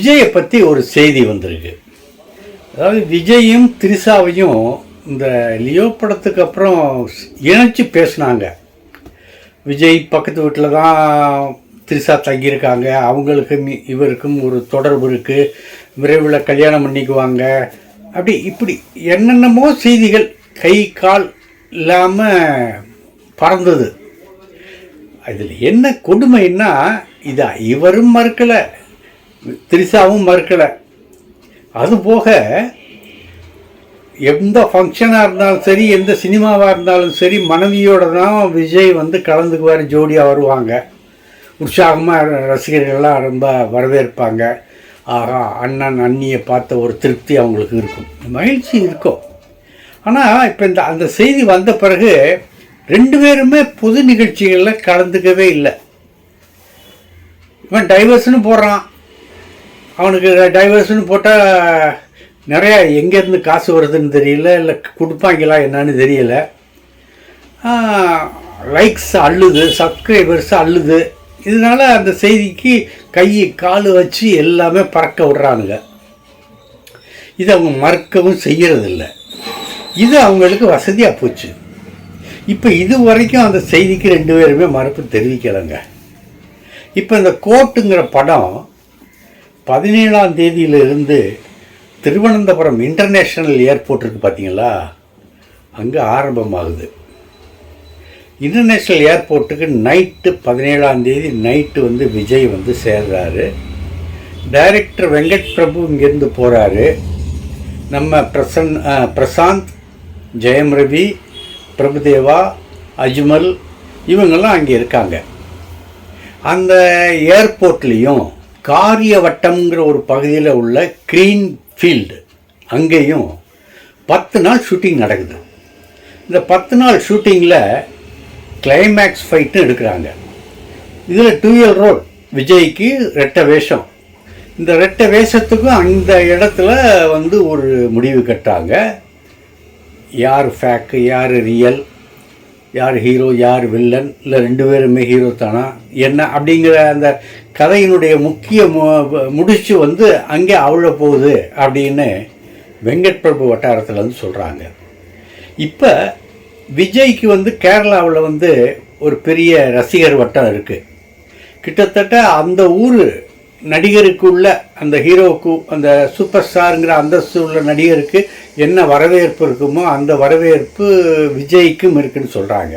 விஜயை பற்றி ஒரு செய்தி வந்திருக்கு. அதாவது விஜயும் திரிசாவையும் இந்த லியோ படத்துக்கு அப்புறம் இணைச்சி பேசினாங்க. விஜய் பக்கத்து வீட்டில் தான் திரிசா தங்கியிருக்காங்க. அவங்களுக்கும் இவருக்கும் ஒரு தொடர்பு இருக்குது விரைவில் கல்யாணம் பண்ணிக்குவாங்க. அப்படி இப்படி என்னென்னமோ செய்திகள் கை கால் இல்லாமல் பறந்தது. அதில் என்ன கொடுமைன்னா இதா இவரும் மறுக்கலை. திரிசாவும் மறுக்கலை. அதுபோக எந்த ஃபங்க்ஷனாக இருந்தாலும் சரி எந்த சினிமாவாக இருந்தாலும் சரி மனைவியோட தான் விஜய் வந்து கலந்துக்குவார் ஜோடியாக வருவாங்க. உற்சாகமாக ரசிகர்கள்லாம் ரொம்ப வரவேற்பாங்க. ஆகா அண்ணன் அண்ணியை பார்த்த ஒரு திருப்தி அவங்களுக்கு இருக்கும். மகிழ்ச்சி இருக்கும். ஆனால் இப்போ இந்த அந்த செய்தி வந்த பிறகு ரெண்டு பேருமே பொது நிகழ்ச்சிகளில் கலந்துக்கவே இல்லை. இவன் டைவர்ஸ்னு போடுறான். அவனுக்கு டைவர்ஸ்னு போட்டால் நிறையா எங்கேருந்து காசு வருதுன்னு தெரியல இல்லை கொடுப்பாங்களா என்னன்னு தெரியல. லைக்ஸ் அள்ளுது சப்ஸ்கிரைபர்ஸ் அள்ளுது. இதனால் அந்த செய்திக்கு கை கால் வச்சு எல்லாமே பறக்க விடுறானுங்க. இது அவங்க மறுக்கவும் செய்கிறதில்ல இது அவங்களுக்கு வசதியாக போச்சு. இப்போ இது வரைக்கும் அந்த செய்திக்கு ரெண்டு பேருமே மறுப்பு தெரிவிக்கலைங்க. இப்போ இந்த கோட்டுங்கிற படம் பதினேழாம் தேதியிலிருந்து திருவனந்தபுரம் இன்டர்நேஷ்னல் ஏர்போர்ட் இருக்குது பார்த்தீங்களா அங்கே ஆரம்பமாகுது. இன்டர்நேஷ்னல் ஏர்போர்ட்டுக்கு நைட்டு பதினேழாம் தேதி நைட்டு வந்து விஜய் வந்து சேர்றாரு. டைரக்டர் வெங்கட் பிரபு இங்கேருந்து போகிறாரு நம்ம பிரசன் பிரசாந்த் ஜெயம் ரவி பிரபுதேவா அஜ்மல் இவங்கெல்லாம் அங்கே இருக்காங்க. அந்த ஏர்போர்ட்லேயும் காரியவட்டம்ங்கிற ஒரு பகுதியில் உள்ள க்ரீன் ஃபீல்டு அங்கேயும் பத்து நாள் ஷூட்டிங் நடக்குது. இந்த பத்து நாள் ஷூட்டிங்கில் கிளைமேக்ஸ் ஃபைட்டும் எடுக்கிறாங்க. இதில் டூயல் ரோட் விஜய்க்கு ரெட்டை வேஷம். இந்த ரெட்டை வேஷத்துக்கும் அந்த இடத்துல வந்து ஒரு முடிவு கட்டாங்க யார் ஃபேக்கு யார் ரியல் யார் ஹீரோ யார் வில்லன் இல்லை ரெண்டு பேருமே ஹீரோ தானா? என்ன அப்படிங்கிற அந்த கதையினுடைய முக்கிய மு- முடிச்சு வந்து அங்கே அவ்வளோ போகுது அப்படின்னு வெங்கட் பிரபு வட்டாரத்தில் வந்து சொல்கிறாங்க இப்போ விஜய்க்கு வந்து கேரளாவில் வந்து ஒரு பெரிய ரசிகர் வட்டம் இருக்குது கிட்டத்தட்ட அந்த ஊர் நடிகருக்குள்ள அந்த ஹீரோவுக்கு அந்த சூப்பர் ஸ்டாருங்கிற அந்தஸ்து உள்ள நடிகருக்கு என்ன வரவேற்பு இருக்குமோ அந்த வரவேற்பு விஜய்க்கும் இருக்குன்னு சொல்கிறாங்க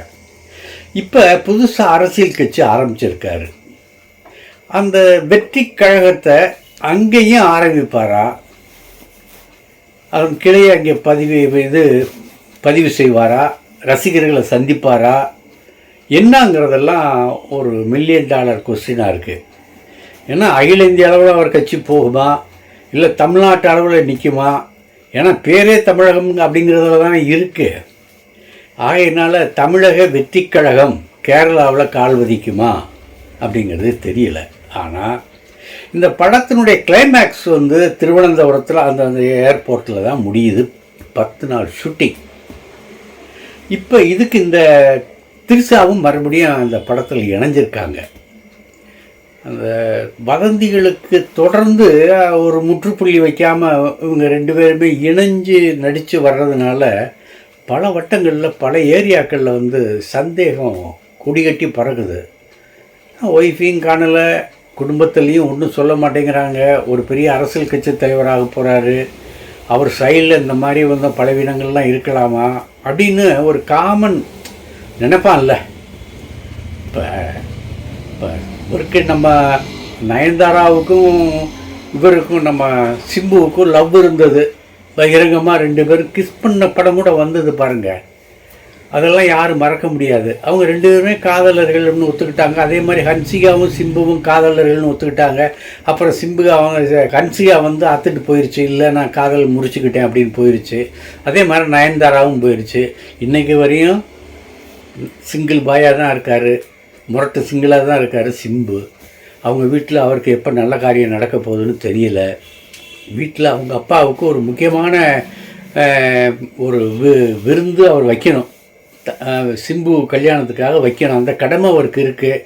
இப்போ புதுசாக அரசியல் கட்சி ஆரம்பிச்சிருக்காரு. அந்த வெற்றி கழகத்தை அங்கேயும் ஆரம்பிப்பாரா? அதன் கிளையை அங்கே பதிவு இது பதிவு செய்வாரா? ரசிகர்களை சந்திப்பாரா? என்னங்கிறதெல்லாம் ஒரு மில்லியன் டாலர் கொஸ்டினாக இருக்குது ஏன்னா அகில இந்திய அளவில் அவர் கட்சி போகுமா? இல்லை தமிழ்நாட்டு அளவில் நிற்குமா ஏன்னா பேரே தமிழகம் அப்படிங்கிறதுல தானே இருக்குது ஆகையினால் தமிழக வெற்றி கழகம் கேரளாவில் கால் வதிக்குமா அப்படிங்கிறது தெரியல. ஆனால் இந்த படத்தினுடைய கிளைமேக்ஸ் வந்து திருவனந்தபுரத்தில் அந்த அந்த ஏர்போர்ட்டில் தான் முடியுது. பத்து நாள் ஷூட்டிங் இப்போ இதுக்கு இந்த திருசாவும் மறுபடியும் அந்த படத்தில் இணைஞ்சிருக்காங்க. அந்த வதந்திகளுக்கு தொடர்ந்து ஒரு முற்றுப்புள்ளி வைக்காமல் இவங்க ரெண்டு பேருமே இணைஞ்சு நடித்து வர்றதுனால பல வட்டங்களில் பல ஏரியாக்களில் வந்து சந்தேகம் குடிகட்டி பறகுது ஒய்ஃபையும் காணலை குடும்பத்துலேயும் ஒன்றும் சொல்ல மாட்டேங்கிறாங்க. ஒரு பெரிய அரசியல் கட்சி தலைவராக போகிறாரு அவர் சைடில் இந்த மாதிரி வந்து பலவீனங்கள்லாம் இருக்கலாமா அப்படின்னு ஒரு காமன் நினைப்பான்ல. இப்போ இப்போ இவருக்கு நம்ம நயன்தாராவுக்கும் இவருக்கும் நம்ம சிம்புவுக்கும் லவ் இருந்தது. பகிரங்கமாக ரெண்டு பேரும் கிஸ் பண்ண படம் கூட வந்தது பாருங்கள் அதெல்லாம் யாரும் மறக்க முடியாது. அவங்க ரெண்டு பேருமே காதலர்கள்னு ஒத்துக்கிட்டாங்க. அதே மாதிரி ஹன்சிகாவும் சிம்புவும் காதலர்கள்னு ஒத்துக்கிட்டாங்க. அப்புறம் சிம்புகா அவங்க ஹன்சிகா வந்து அத்துட்டு போயிடுச்சு இல்லை நான் காதல் முடிச்சுக்கிட்டேன் அப்படின்னு போயிடுச்சு அதே மாதிரி நயன்தாராவும் போயிடுச்சு இன்றைக்கு வரையும் சிங்கிள் பாயாக தான் இருக்கார். முரட்டு சிங்கிளாக தான் இருக்கார் சிம்பு. அவங்க வீட்டில் அவருக்கு எப்போ நல்ல காரியம் நடக்க போகுதுன்னு தெரியல. வீட்டில் அவங்க அப்பாவுக்கு ஒரு முக்கியமான ஒரு வி- விருந்து அவர் வைக்கணும். த- சிம்பு கல்யாணத்துக்காக வைக்கணும். அந்த கடமை அவருக்கு இருக்குது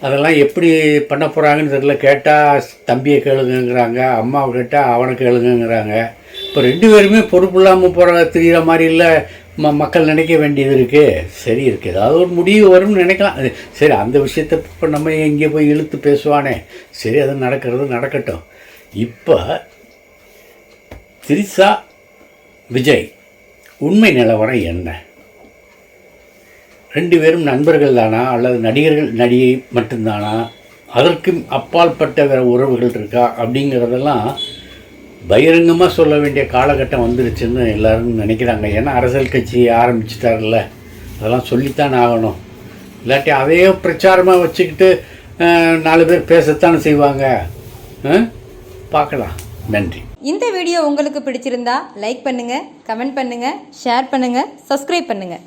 அதெல்லாம் எப்படி பண்ண போகிறாங்கன்னு தெரியல. கேட்டால் தம்பியை கேளுங்கிறாங்க அம்மாவை கேட்டால் அவனை கேளுங்கங்கிறாங்க. இப்போ ரெண்டு பேருமே பொறுப்பு இல்லாமல் போகிற தெரிகிற மாதிரி இல்லை. ம மக்கள் நினைக்க வேண்டியது இருக்குது சரி இருக்குது ஏதாவது ஒரு முடிவு வரும்னு நினைக்கலாம். சரி அந்த விஷயத்தை இப்போ நம்ம எங்கே போய் இழுத்து பேசுவானே. சரி அது நடக்கிறது நடக்கட்டும். இப்போ திரிசா விஜய் உண்மை நிலவரம் என்ன? ரெண்டு பேரும் நண்பர்கள் தானா? அல்லது நடிகர்கள் நடிகை மட்டும்தானா? அதற்கும் அப்பாற்பட்ட வேறு உறவுகள் இருக்கா? அப்படிங்கிறதெல்லாம் பகிரங்கமாக சொல்ல வேண்டிய காலகட்டம் வந்துருச்சுன்னு எல்லோரும் நினைக்கிறாங்க. ஏன்னா அரசியல் கட்சி ஆரம்பிச்சிட்டார்ல. அதெல்லாம் சொல்லித்தான் ஆகணும். இல்லாட்டி அதையே பிரச்சாரமாக வச்சுக்கிட்டு நாலு பேர் பேசத்தானே செய்வாங்க. பார்க்கலாம். நன்றி. இந்த வீடியோ உங்களுக்கு பிடிச்சிருந்தா லைக் பண்ணுங்கள் கமெண்ட் பண்ணுங்கள் ஷேர் பண்ணுங்கள் சப்ஸ்கிரைப் பண்ணுங்கள்